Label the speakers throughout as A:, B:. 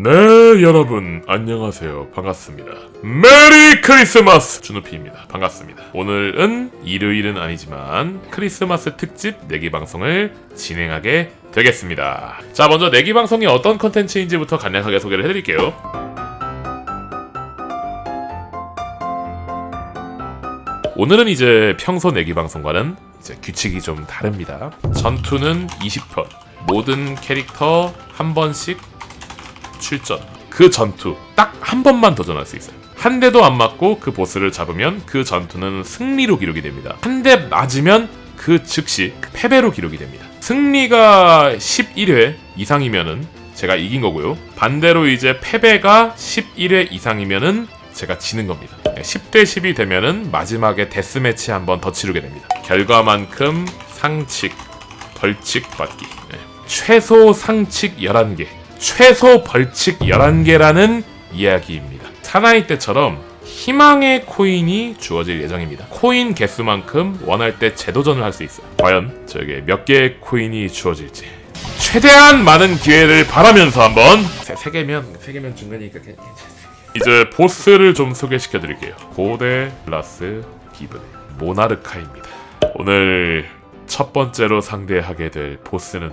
A: 네, 여러분, 안녕하세요. 반갑습니다. 메리 크리스마스! 준우피입니다. 반갑습니다. 오늘은 일요일은 아니지만 크리스마스 특집 내기 방송을 진행하게 되겠습니다. 자, 먼저 내기 방송이 어떤 컨텐츠인지부터 간략하게 소개를 해드릴게요. 오늘은 이제 평소 내기 방송과는 이제 규칙이 좀 다릅니다. 전투는 20편, 모든 캐릭터 한 번씩 출전. 그 전투 딱 한 번만 도전할 수 있어요. 한 대도 안 맞고 그 보스를 잡으면 그 전투는 승리로 기록이 됩니다. 한 대 맞으면 그 즉시 패배로 기록이 됩니다. 승리가 11회 이상이면은 제가 이긴 거고요. 반대로 이제 패배가 11회 이상이면은 제가 지는 겁니다. 10대 10이 되면은 마지막에 데스매치 한 번 더 치르게 됩니다. 결과만큼 상칙, 벌칙 받기. 네. 최소 상칙 11개, 최소 벌칙 11개라는 이야기입니다. 사나이 때처럼 희망의 코인이 주어질 예정입니다. 코인 개수만큼 원할 때 재도전을 할 수 있어요. 과연 저에게 몇 개의 코인이 주어질지. 최대한 많은 기회를 바라면서 한번 세, 세 개면 세 개면 중간이니까 괜- 괜찮습니다. 이제 보스를 좀 소개시켜 드릴게요. 고대 라스 기븐 모나르카입니다. 오늘 첫 번째로 상대하게 될 보스는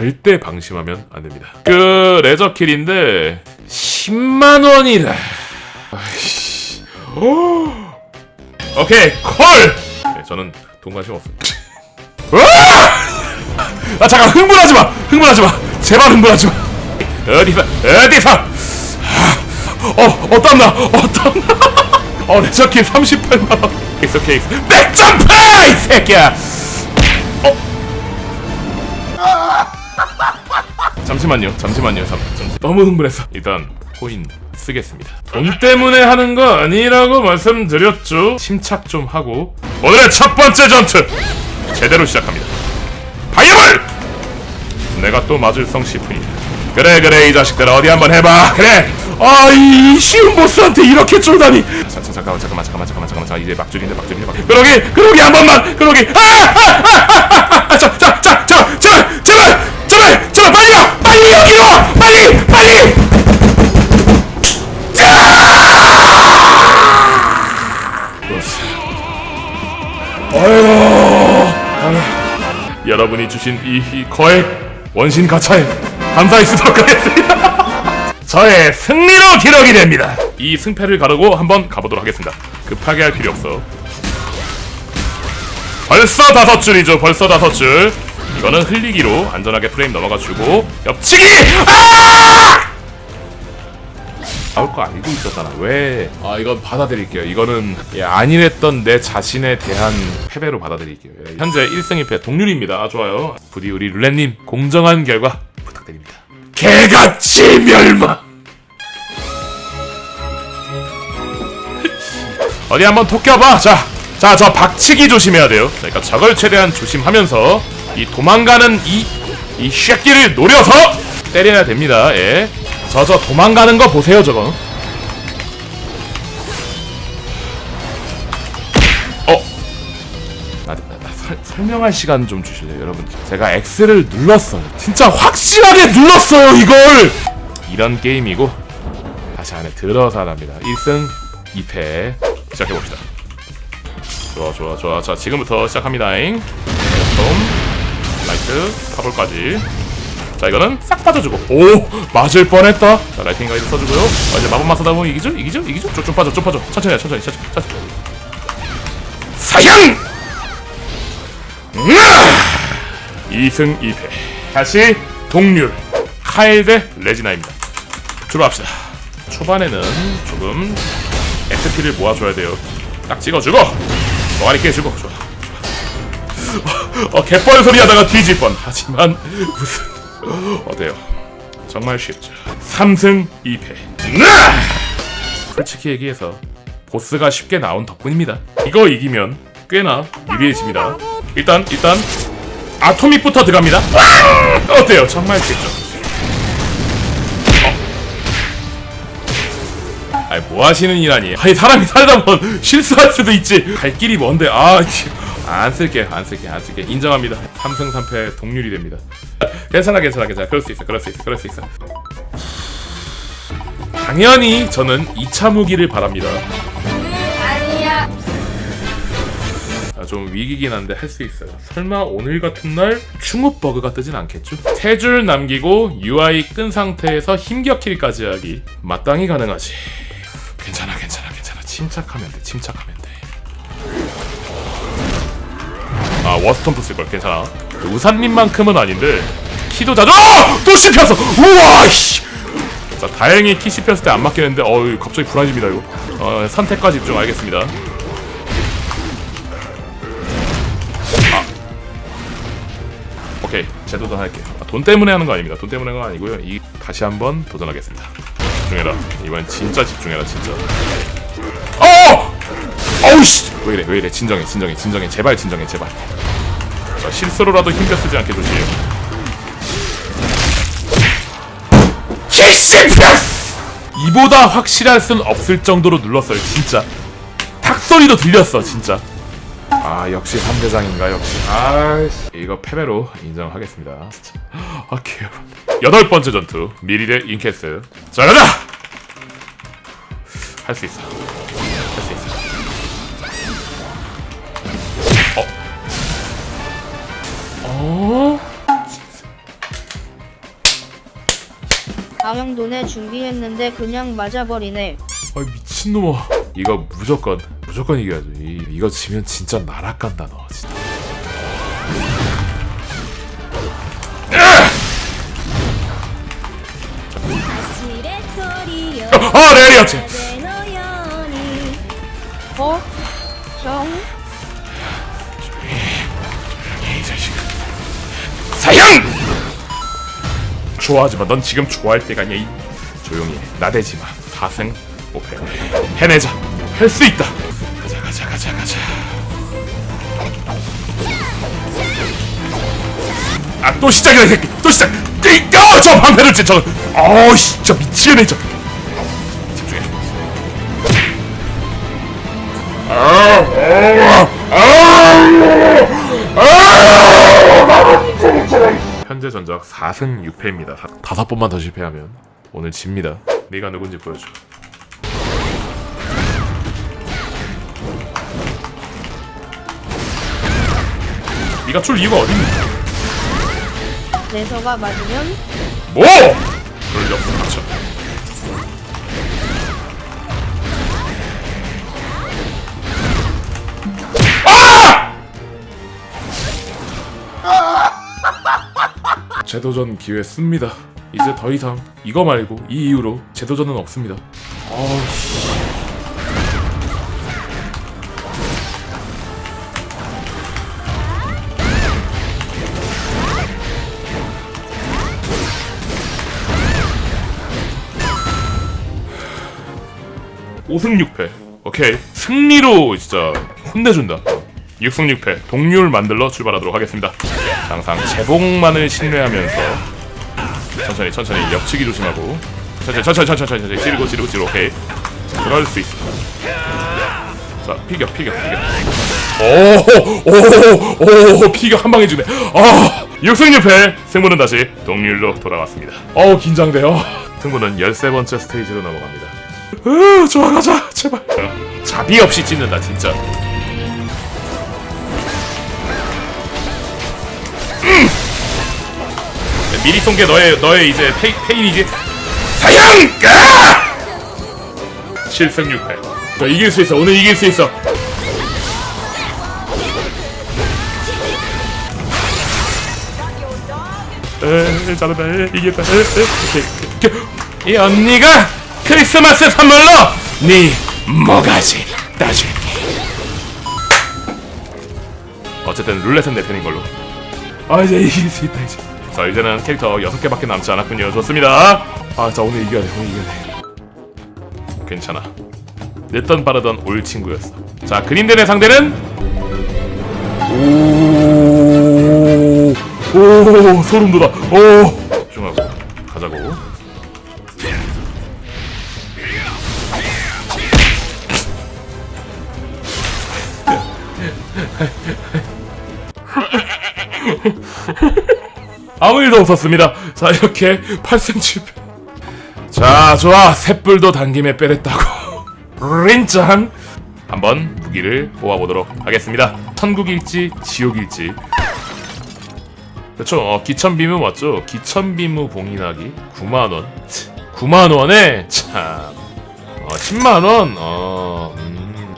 A: 절대 방심하면 안 됩니다. 그 레저킬인데 10만 원이라. 아이씨. 오. 오케이 콜. 네, 저는 돈 관심 없습니다. 아 잠깐 흥분하지 마. 흥분하지 마. 제발 흥분하지 마. 어디서 어디서? 아, 어 어 땀나 어 땀나. 어 레저킬 38만 원. 케이스 케이스. 백점프 이 새끼야. 잠시만요, 잠시만요, 잠, 잠시. 너무 흥분했어. 일단 코인 쓰겠습니다. 돈 때문에 하는 거 아니라고 말씀드렸죠. 침착 좀 하고 오늘의 첫 번째 전투 제대로 시작합니다. 파이어볼! 내가 또 맞을 성시프니. 그래 그래 이 자식들 어디 한번 해봐. 그래. 아이 쉬운 보스한테 이렇게 쫄다니. 자, 자, 잠깐만 잠깐만 잠깐만 잠깐만 잠깐만 자 이제 막줄인데 막줄인데 막. 그러기 그러기 한 번만 그러기. 아! 아! 아! 아! 자, 자, 자, 자, 제발, 제발, 제발, 제발, 빨리 와, 여러분이 주신 이, 이 거액 원신 가차에 감사히 쓰도록 하겠습니다. 저의 승리로 기록이 됩니다. 이 승패를 가르고 한번 가보도록 하겠습니다. 급하게 할 필요 없어. 벌써 다섯 줄이죠. 벌써 다섯 줄. 이거는 흘리기로 안전하게 프레임 넘어가 주고 옆치기. 아! 나올 거 알고 있었잖아. 왜? 아 이건 받아들일게요. 이거는 예, 안일했던 내 자신에 대한 패배로 받아들일게요. 예, 현재 1승 1패 동률입니다. 아, 좋아요. 부디 우리 룰렛님 공정한 결과 부탁드립니다. 개같이 멸망. 어디 한번 토껴봐. 자, 자, 저 박치기 조심해야 돼요. 그러니까 저걸 최대한 조심하면서 이 도망가는 이, 이 쉐끼를 노려서 때려야 됩니다. 예. 저, 저 도망가는 거 보세요, 저거. 어. 아, 설, 설명할 시간 좀 주실래요, 여러분? 제가 X를 눌렀어요. 진짜 확실하게 눌렀어요, 이걸! 이런 게임이고, 다시 안에 들어서 합니다. 1승 2패 시작해봅시다. 좋아 좋아 좋아 자 지금부터 시작합니다잉 톰 라이트 카볼까지 자 이거는 싹 빠져주고. 오 맞을 뻔했다. 자 라이팅 가이드 써주고요. 아, 이제 마법만 쓰다 보면 이기죠? 이기죠? 이기죠? 좀, 좀 빠져 좀 빠져. 천천히 해, 천천히 천천히 천천히. 사형! 2승 2패. 다시 동률. 카일 대 레지나입니다. 출발합시다. 초반에는 조금 XP를 모아줘야 돼요. 딱 찍어주고 머리 깨주고. 좋아. 어 개뻘 소리 하다가 뒤질 뻔. 하지만 무슨 어때요? 정말 쉽죠. 3승 2패. 솔직히 얘기해서 보스가 쉽게 나온 덕분입니다. 이거 이기면 꽤나 유리해집니다. 일단 일단 아토믹부터 들어갑니다. 어때요? 정말 쉽죠. 아니 뭐 하시는 일 아니에요? 아니 사람이 살다 보면 실수할 수도 있지. 갈 길이 먼데 아, 씨. 안 쓸게 안 쓸게 안 쓸게 인정합니다 3승 3패 동률이 됩니다 괜찮아 괜찮아 괜찮아 그럴 수 있어 그럴 수 있어 그럴 수 있어 당연히 저는 2차 무기를 바랍니다
B: 아니야.
A: 아, 좀 위기긴 한데 할 수 있어요. 설마 오늘 같은 날 충업 버그가 뜨진 않겠죠? 세 줄 남기고 UI 끈 상태에서 힘격킬까지 하기 마땅히 가능하지. 괜찮아, 괜찮아, 괜찮아. 침착하면 돼, 침착하면 돼. 아 워스톰프 쓸 걸 괜찮아. 우산님만큼은 아닌데 키도 자주 어! 또 씹혔어. 우와 씨. 자 다행히 키 씹혔을 때 안 맞겠는데 어우 갑자기 불안해집니다 이거. 어, 선택과 집중 알겠습니다. 오케이 재도전 할게 아, 돈 때문에 하는 거 아닙니다. 돈 때문에 하는 거 아니고요. 이 다시 한번 도전하겠습니다. 집중해라. 이번 진짜 집중해라 진짜. 어! 어우 씨 왜 이래 왜 이래? 진정해 진정해 진정해. 제발 진정해 제발 자 실수로라도 힘겨 쓰지 않게 70편 이보다 확실할 순 없을 정도로 눌렀어요 진짜. 탁 소리도 들렸어 진짜. 아 역시 3대장인가 역시. 아이씨. 이거 패배로 인정하겠습니다. 아 개열 여덟 번째 전투 미리 대 인캐스 자 가자! 할 수 있어. 할 수 있어 어? 어?
B: 방영돈에 준비했는데 그냥 맞아버리네.
A: 아 미친놈아 이거 무조건 무조건 이겨야죠 이, 이거 지면 진짜 나락간다 너 진짜 아 레알이었지
B: 어? 정?
A: 이 자식 사형 좋아하지마 넌 지금 좋아할 때가 아니야 이 조용히 해 나대지마 4승 5패 해내자 할 수 있다 가자 가자 가자 가자 아 또 시작이다 이 새끼 또 시작 야 저 방패를 진짜 저 어우 씨 진짜 미치겠네 진짜 집중해 현재 전적 4승 6패입니다. 다섯 번만 더 실패하면 오늘 집니다. 네가 누군지 보여줘. 네가 출 이유가 어딨니?
B: 내서가 맞으면
A: 뭐? 그럴 리없 재도전 기회 씁니다. 이제 더 이상 이거 말고 이 이후로 재도전은 없습니다. 아우 씨. 오승 6패. 오케이. 승리로 진짜 혼내준다. 6승 6패. 동률 만들러 출발하도록 하겠습니다. 항상 제복만을 신뢰하면서 천천히 천천히 옆치기 조심하고 천천히 천천히 천천히 천천히 찌르고 찌르고 찌르고 오케이. 그럴 수 있어. 자, 피격 피격 피격. 오오오 피격 한 방에 주네. 아, 6승 6패. 승부는 다시 동률로 돌아왔습니다. 어우 긴장돼요. 승부는 13번째 스테이지로 넘어갑니다. 으, 좋아 가자 제발 자비 없이 찢는다 진짜 음! 미리 쏜 게 너의 너의 이제 페이, 페인이지? 사형! 아! 7승 6패. 너 이길 수 있어. 오늘 이길 수 있어. 에 잘한다. 에, 이겼다. 에, 에, 오케이, 오케이. 이 언니가 크리스마스 선물로 네 모가지 따줄게. 어쨌든 룰렛은 내 편인 걸로 아 이제 이길 수 있다 이제. 자 이제는 캐릭터 6개밖에 남지 않았군요. 좋습니다. 아 자 오늘 이겨야 돼 오늘 이겨야 돼. 괜찮아. 늦던 빠르던 올 친구였어. 자 그린덴의 상대는? 오오 소름 돋아. 오 일도 없었습니다. 자 이렇게 8승 7패. 자 좋아 셋불도 당김에 빼랬다고. 린짠. 한번 무기를 뽑아보도록 하겠습니다. 천국일지 지옥일지. 그렇죠. 어, 기천비무 맞죠? 기천비무 봉인하기 9만 원. 9만 원에 참. 어, 10만 원. 어. 음.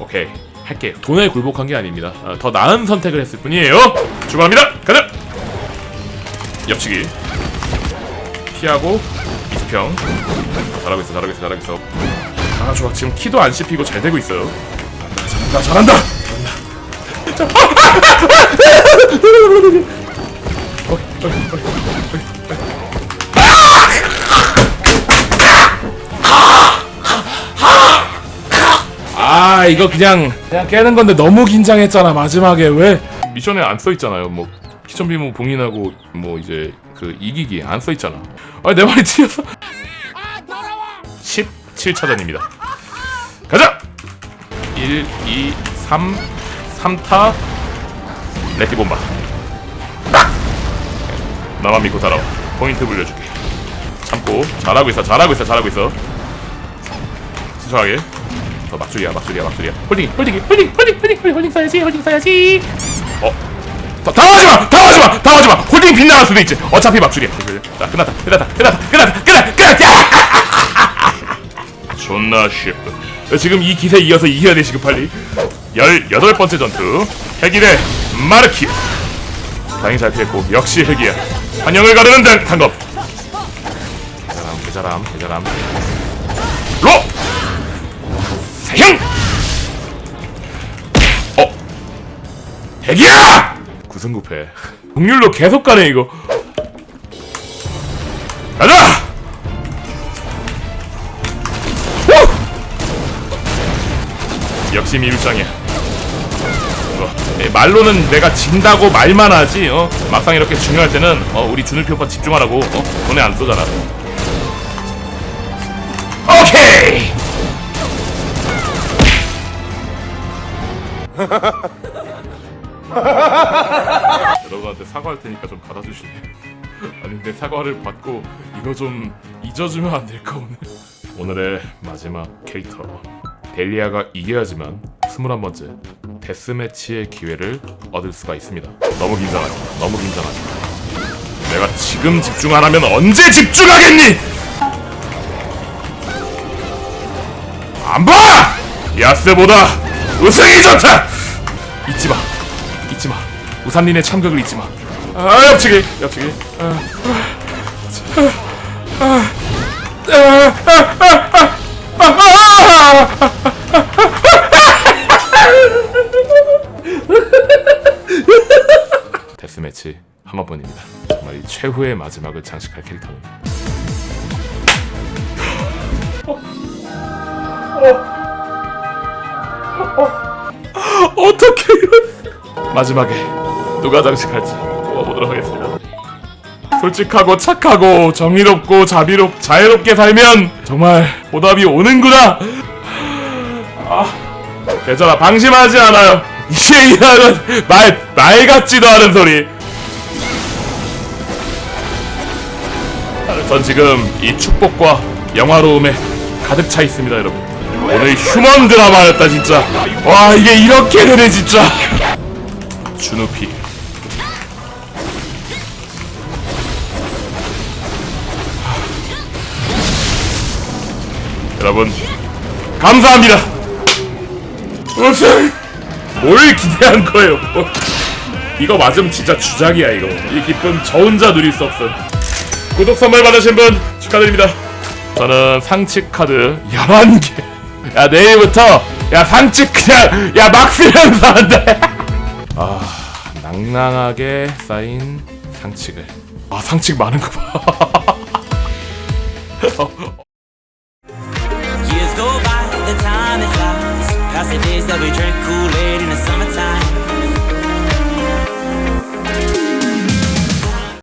A: 오케이. 할게요. 돈에 굴복한 게 아닙니다. 어, 더 나은 선택을 했을 뿐이에요. 출발합니다. 가자. 옆치기. 피하고 이수평. 잘하고 있어. 잘하고 있어. 잘하고 있어. 아 좋아. 지금 키도 안 씹히고 잘 되고 있어요. 잘한다. 잘한다. 아 이거 그냥 그냥 깨는 건데 너무 긴장했잖아 마지막에 왜 미션에 안 써 있잖아요. 뭐 키천비무 봉인하고 뭐 이제 그 이기기 안 써 있잖아. 아 내 말이 틀렸어 17차전입니다. 가자! 1 2 3 3타. 레티본바. 딱! 나만 믿고 따라와. 포인트 불려줄게. 참고. 잘하고 있어 잘하고 있어 잘하고 있어. 천천하게. 더 막줄이야 막줄이야 막줄이야. 홀딩 홀딩 홀딩 홀딩 홀딩 홀딩 홀딩 써야지 홀딩 써야지 어? 다- 당하지 마! 당하지 마! 당하지 마! 홀딩 빗나갈 수도 있지. 어차피 막줄이야. 자 끝났다. 끝났다. 끝났다. 끝났다. 끝났다. 끝났다. 존나 쉽 지금 이 기세 이어서 이겨야 돼 지금 빨리? 18번째 전투. 핵일의 마르키. 다행히 잘 피했고 역시 핵이야. 환영을 가르는 단- 단검 개자람 개자람 개자람 로! 사형! 핵이야! 구승구패 동률로 계속 가네 이거 가자! 오! 역시 미밀장이야 어, 예, 말로는 내가 진다고 말만 하지 어? 막상 이렇게 중요할 때는 어, 우리 준울피 오빠 집중하라고 어? 돈에 안 쏘잖아 오케이! 여러분한테 사과할 테니까 좀 받아주실래요? 아니 내 사과를 받고 이거 좀 잊어주면 안 될까 오늘? 오늘의 마지막 캐릭터 델리아가 이겨야지만 21번째 데스매치의 기회를 얻을 수가 있습니다 너무 긴장하지 마 너무 긴장하지 마 내가 지금 집중 안 하면 언제 집중하겠니? 안 봐! 야스보다 우승이 좋다! 잊지 마. 잊지 마. 우산린의 참극을 잊지 마. 아, 옆치기. 옆치기. 아, 아, 아, 아, 아, 아, 아, 아. 데스매치 한번뿐입니다. 정말 이 최후의 마지막을 장식할 캐릭터는 어떻게 이런 마지막에 누가 장식할지 뽑아보도록 하겠습니다. 솔직하고 착하고 정의롭고 자비롭 자유롭게 살면 정말 보답이 오는구나. 아, 괜찮아 방심하지 않아요. 이제 이하는 말, 말 같지도 않은 소리. 전 지금 이 축복과 영화로움에 가득 차 있습니다, 여러분. 오늘 휴먼 드라마였다 진짜. 와 이게 이렇게 되네 진짜. 준우피. 여러분 감사합니다. 뭘 기대한 거예요? 뭐. 이거 맞으면 진짜 주작이야 이거. 이 기쁨 저 혼자 누릴 수 없어. 구독 선물 받으신 분 축하드립니다. 저는 상칙 카드 11개. 야, 내일부터, 야, 상칙 그냥, 야, 막 쓰면서 안 돼. 아 낭낭하게 쌓인 상측을 아 상측 많은 거 봐. Years go by,
B: the time it flies,
C: past the days that we dream.